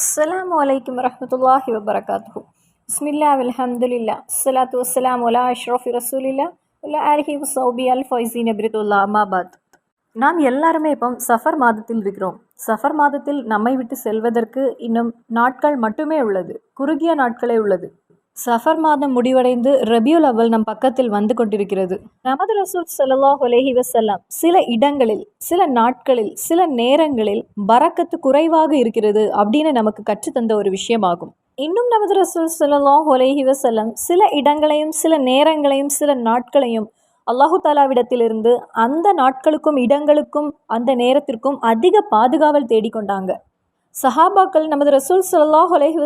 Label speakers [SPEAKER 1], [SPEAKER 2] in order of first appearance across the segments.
[SPEAKER 1] അസ്സലാമു അലൈക്കും വറഹമത്തല്ലാഹി വബർക്കാത്തു ബിസ്മില്ലാ അലഹമുല്ല അസ്സലാത്തു വസ്സലാം ഒല അഷ്റഫി റസൂലില്ല ഉല അലഹി സൗബി അൽ ഫൈസി നബ്രിത്തുല്ല അമാബാദ് நாம் எல்லாருமே இப்போ சஃபர் மாதத்தில் இருக்கிறோம் சஃபர் மாதத்தில் நம்மை விட்டு செல்வதற்கு இன்னும் நாட்கள் மட்டுமே உள்ளது குறுகிய நாட்களே உள்ளது சஃபர் மாதம் முடிவடைந்து ரபியுல் அவ்வல் நம் பக்கத்தில் வந்து கொண்டிருக்கிறது. நமது ரசூல் செல்லலா அலைஹி வசல்லாம் சில இடங்களில் சில நாட்களில் சில நேரங்களில் பறக்கத்து குறைவாக இருக்கிறது அப்படின்னு நமக்கு கற்றுத்தந்த ஒரு விஷயமாகும். இன்னும் நமது ரசூல் செல்லலா அலைஹி வசல்லம் சில இடங்களையும் சில நேரங்களையும் சில நாட்களையும் அல்லாஹு தாலாவிடத்திலிருந்து அந்த நாட்களுக்கும் இடங்களுக்கும் அந்த நேரத்திற்கும் அதிக பாதுகாவல் தேடிக்கொண்டாங்க சஹாபாக்கள் நமது ரசூல் சல்லாஹ் அலைஹி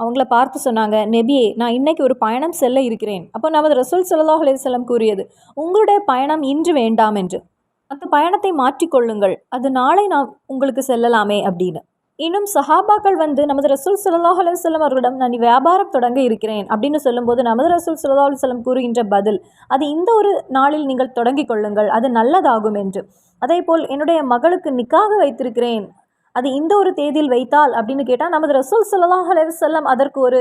[SPEAKER 1] அவங்கள பார்த்து சொன்னாங்க நெபியே நான் இன்னைக்கு ஒரு பயணம் செல்ல இருக்கிறேன். அப்போ நமது ரசூல் சல்லாஹ் அலைஹி கூறியது உங்களுடைய பயணம் இன்று வேண்டாம் என்று. அந்த பயணத்தை மாற்றிக்கொள்ளுங்கள் அது நாளை நான் உங்களுக்கு செல்லலாமே அப்படின்னு. இன்னும் சஹாபாக்கள் வந்து நமது ரசூல் சல்லாஹ் அலைஹி அவர்களிடம் நான் வியாபாரம் தொடங்க இருக்கிறேன் அப்படின்னு சொல்லும்போது நமது ரசூல் ஸல்லல்லாஹு அலைஹி கூறுகின்ற பதில் அது இந்த ஒரு நாளில் நீங்கள் தொடங்கிக் கொள்ளுங்கள் அது நல்லதாகும் என்று. அதேபோல் என்னுடைய மகளுக்கு நிக்காக வைத்திருக்கிறேன் அது இந்த ஒரு தேதியில் வைத்தால் அப்படின்னு கேட்டால் நமது ரசூல் ஸல்லல்லாஹு அலைஹி அதற்கு ஒரு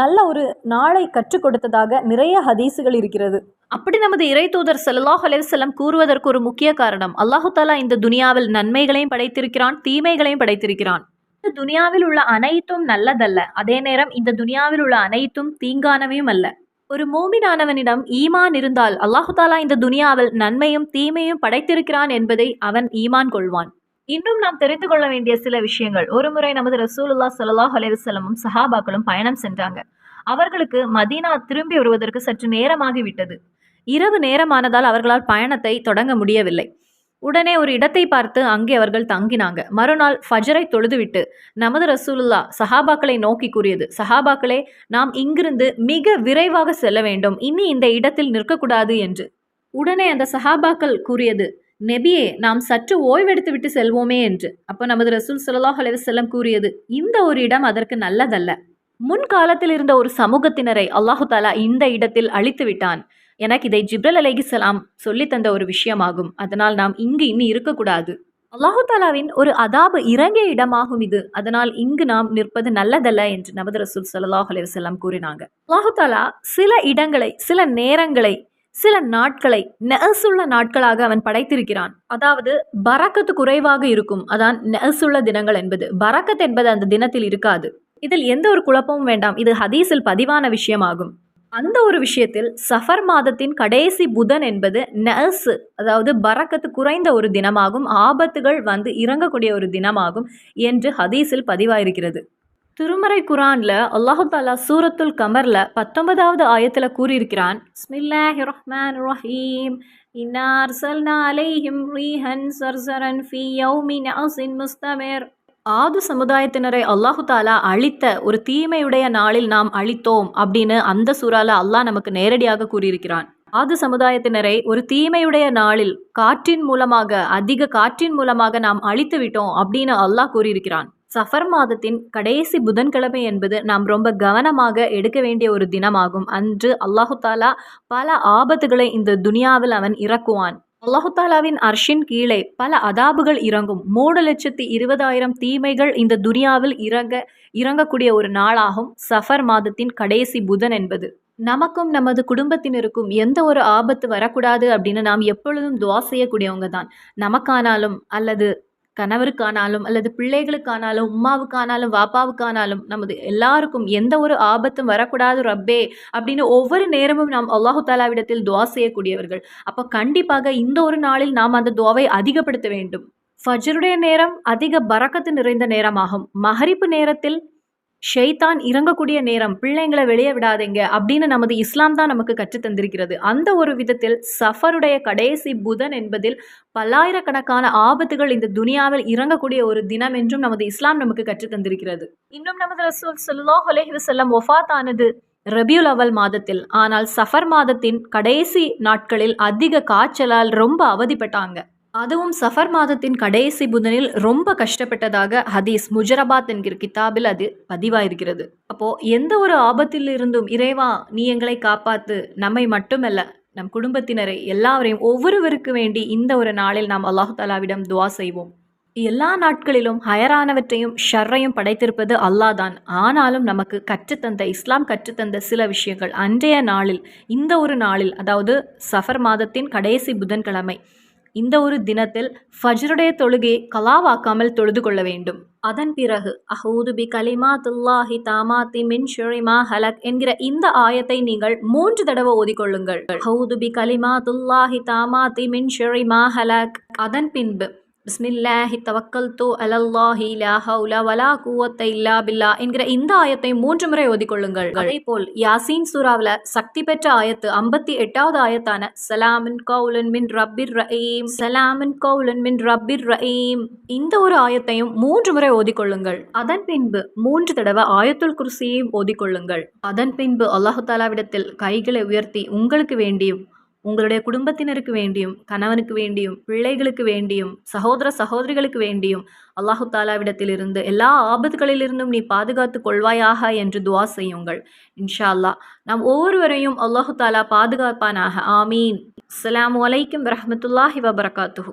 [SPEAKER 1] நல்ல ஒரு நாளை கற்றுக் கொடுத்ததாக நிறைய ஹதீஸுகள் இருக்கிறது. அப்படி நமது இறை தூதர் சல்லாஹ் அலைஹி கூறுவதற்கு ஒரு முக்கிய காரணம் அல்லாஹு தாலா இந்த துனியாவில் நன்மைகளையும் படைத்திருக்கிறான் தீமைகளையும் படைத்திருக்கிறான். இந்த துனியாவில் உள்ள அனைத்தும் நல்லதல்ல. அதே நேரம் இந்த துனியாவில் உள்ள அனைத்தும் தீங்கானவையும் அல்ல. ஒரு மூமினானவனிடம் ஈமான் இருந்தால் அல்லாஹு தாலா இந்த துனியாவில் நன்மையும் தீமையும் படைத்திருக்கிறான் என்பதை அவன் ஈமான் கொள்வான். இன்னும் நாம் தெரிந்து கொள்ள வேண்டிய சில விஷயங்கள். ஒருமுறை நமது ரசூலுல்லா சல்லாஹ் அலைஹி சஹாபாக்களும் பயணம் சென்றாங்க. அவர்களுக்கு மதீனா திரும்பி வருவதற்கு சற்று நேரமாகிவிட்டது இரவு நேரமானதால் அவர்களால் பயணத்தை தொடங்க முடியவில்லை. உடனே ஒரு இடத்தை பார்த்து அங்கே அவர்கள் தங்கினாங்க. மறுநாள் ஃபஜரை தொழுதுவிட்டு நமது ரசூலுல்லா சஹாபாக்களை நோக்கி கூறியது சஹாபாக்களே நாம் இங்கிருந்து மிக விரைவாக செல்ல வேண்டும். இனி இந்த இடத்தில் நிற்கக்கூடாது என்று. உடனே அந்த சஹாபாக்கள் கூறியது நெபியே நாம் சற்று ஓய்வெடுத்து விட்டு செல்வோமே என்று. அப்போ நமது ரசூல் சுல்லாஹ் அலைவசல்லம் கூறியது இந்த ஒரு இடம் அதற்கு நல்லதல்ல. முன்காலத்தில் இருந்த ஒரு சமூகத்தினரை அல்லாஹு தாலா இந்த இடத்தில் அழித்து விட்டான். எனக்கு இதை ஜிப்ரல் அலைகிசலாம் சொல்லித் தந்த ஒரு விஷயமாகும். அதனால் நாம் இங்கு இனி இருக்கக்கூடாது. அல்லாஹு தாலாவின் ஒரு அதாபு இறங்கிய இடமாகும் இது. அதனால் இங்கு நாம் நிற்பது நல்லதல்ல என்று நமது ரசூல் சல்லாஹ் அலைவசல்லாம் கூறினாங்க. அல்லாஹு தாலா சில இடங்களை சில நேரங்களை சில நாட்களை நெசுள்ள நாட்களாக அவன் படைத்திருக்கிறான். அதாவது பறக்கத்து குறைவாக இருக்கும். அதான் நெசுள்ள தினங்கள் என்பது. பறக்கத் என்பது அந்த தினத்தில் இருக்காது. இதில் எந்த ஒரு குழப்பமும் வேண்டாம். இது ஹதீஸில் பதிவான விஷயமாகும். அந்த ஒரு விஷயத்தில் சஃபர் மாதத்தின் கடைசி புதன் என்பது நெசு அதாவது பரக்கத்து குறைந்த ஒரு தினமாகும். ஆபத்துகள் வந்து இறங்கக்கூடிய ஒரு தினமாகும் என்று ஹதீஸில் பதிவாயிருக்கிறது. திருமறை குரானில் அல்லாஹு தாலா சூரத்துல் கமரில் பத்தொன்பதாவது ஆயத்தில் கூறியிருக்கிறான். ஸ்மில்லாஹி ரஹ்மான் ரஹீம் இன்னா அர்சல்னா அலைஹிம் ரீஹன் சர்சரன் ஃபீ யௌமின் அஸின் முஸ்தமிர். ஆது சமுதாயத்தினரை அல்லாஹு தாலா அழித்த ஒரு தீமையுடைய நாளில் நாம் அழித்தோம் அப்படின்னு அந்த சூறால அல்லாஹ் நமக்கு நேரடியாக கூறியிருக்கிறான். ஆது சமுதாயத்தினரை ஒரு தீமையுடைய நாளில் காற்றின் மூலமாக அதிக காற்றின் மூலமாக நாம் அழித்து விட்டோம் அப்படின்னு அல்லாஹ் கூறியிருக்கிறான். சஃபர் மாதத்தின் கடைசி புதன்கிழமை என்பது நாம் ரொம்ப கவனமாக எடுக்க வேண்டிய ஒரு தினமாகும். அன்று அல்லாஹு தாலா பல ஆபத்துகளை இந்த துனியாவில் அவன் இறக்குவான். அல்லாஹுத்தாலாவின் அர்ஷின் கீழே பல அதாபுகள் இறங்கும். மூணு லட்சத்தி இருபதாயிரம் தீமைகள் இந்த துனியாவில் இறங்க இறங்கக்கூடிய ஒரு நாளாகும். சஃபர் மாதத்தின் கடைசி புதன் என்பது. நமக்கும் நமது குடும்பத்தினருக்கும் எந்த ஒரு ஆபத்து வரக்கூடாது அப்படின்னு நாம் எப்பொழுதும் துவா செய்யக்கூடியவங்க தான் நமக்கானாலும் அல்லது கணவருக்கானாலும் அல்லது பிள்ளைகளுக்கானாலும் உமாவுக்கானாலும் வாப்பாவுக்கானாலும் நமது எல்லாருக்கும் எந்த ஒரு ஆபத்தும் வரக்கூடாது ரப்பே அப்படின்னு ஒவ்வொரு நேரமும் நாம் அல்லாஹு தாலாவிடத்தில் துவா செய்யக்கூடியவர்கள். அப்போ கண்டிப்பாக இந்த ஒரு நாளில் நாம் அந்த துவாவை அதிகப்படுத்த வேண்டும். ஃபஜருடைய நேரம் அதிக பறக்கத்து நிறைந்த நேரமாகும். மஹரிப்பு நேரத்தில் ஷெய்தான் இறங்கக்கூடிய நேரம் பிள்ளைங்களை வெளியே விடாதீங்க அப்படின்னு நமது இஸ்லாம் தான் நமக்கு கற்றுத் தந்திருக்கிறது. அந்த ஒரு விதத்தில் சஃபருடைய கடைசி புதன் என்பதில் பல்லாயிரக்கணக்கான ஆபத்துகள் இந்த துனியாவில் இறங்கக்கூடிய ஒரு தினம் என்றும் நமது இஸ்லாம் நமக்கு கற்றுத் தந்திருக்கிறது. இன்னும் நமது ரசூல் ஸல்லல்லாஹு அலைஹி வஸல்லம் ஒஃபாத் ஆனது ரபியுல் அவல் மாதத்தில். ஆனால் சஃபர் மாதத்தின் கடைசி நாட்களில் அதிக காய்ச்சலால் ரொம்ப அவதிப்பட்டாங்க. அதுவும் சஃபர் மாதத்தின் கடைசி புதனில் ரொம்ப கஷ்டப்பட்டதாக ஹதீஸ் முஜரபாத் என்கிற கிதாபில் அது பதிவாயிருக்கிறது. அப்போ எந்த ஒரு ஆபத்தில் இருந்தும் இறைவா நீ எங்களை காப்பாத்து. நம்மை மட்டுமல்ல நம் குடும்பத்தினரை எல்லாவரையும் ஒவ்வொருவருக்கு வேண்டி இந்த ஒரு நாளில் நாம் அல்லாஹு தாலாவிடம் துவா செய்வோம். எல்லா நாட்களிலும் ஹயரானவற்றையும் ஷர்ரையும் படைத்திருப்பது அல்லாஹ் தான் ஆனாலும் நமக்கு கற்றுத்தந்த இஸ்லாம் கற்றுத்தந்த சில விஷயங்கள் அன்றைய நாளில் இந்த ஒரு நாளில் அதாவது சஃபர் மாதத்தின் கடைசி புதன்கிழமை இந்த ஒரு தினத்தில் ஃபஜ்ருடைய தொழுகையை கலாவாக்காமல் தொழுது கொள்ள வேண்டும். அதன் பிறகு அஹூது பி கலிமாத்துல்லாஹி தாமாத்தி மின் ஷுரிமா ஹலக் என்கிற இந்த ஆயத்தை நீங்கள் மூன்று தடவை ஓதிக்கொள்ளுங்கள். அஹூது பி கலிமாத்துல்லாஹி தாமாத்தி மின் ஷுரிமா ஹலக் அதன் பின்பு பிஸ்மில்லாஹி தவக்கல் தோ அலல்லாஹி லா வலா குவத்த இல்லா பில்லா என்கிற இந்த ஆயத்தை மூன்று முறை ஓதிக்கொள்ளுங்கள். அதே போல் யாசீன் சூறாவில் சக்தி பெற்ற ஆயத்து ஐம்பத்தி எட்டாவது ஆயத்தான சலாமின் கவுலன் மின் ரப்பிர் ரஹீம் சலாமின் கவுலன் மின் ரப்பிர் ரஹீம் இந்த ஒரு ஆயத்தையும் மூன்று முறை ஓதிக்கொள்ளுங்கள். அதன் பின்பு மூன்று தடவை ஆயத்துல் குருசியையும் ஓதிக்கொள்ளுங்கள். அதன் பின்பு அல்லாஹு தாலாவிடத்தில் கைகளை உயர்த்தி உங்களுக்கு வேண்டியும் உங்களுடைய குடும்பத்தினருக்கு வேண்டியும் கணவனுக்கு வேண்டியும் பிள்ளைகளுக்கு வேண்டியும் சகோதர சகோதரிகளுக்கு வேண்டியும் அல்லாஹு தாலாவிடத்திலிருந்து எல்லா ஆபத்துகளிலிருந்தும் நீ பாதுகாத்து கொள்வாயாக என்று துவா செய்யுங்கள். இன்ஷா அல்லாஹ் நாம் ஒவ்வொருவரையும் அல்லாஹு தாலா பாதுகாப்பானாக. ஆமீன். அஸ்ஸலாமு வலைக்கம் வரமத்துல்லாஹி வபரகாத்துஹூ.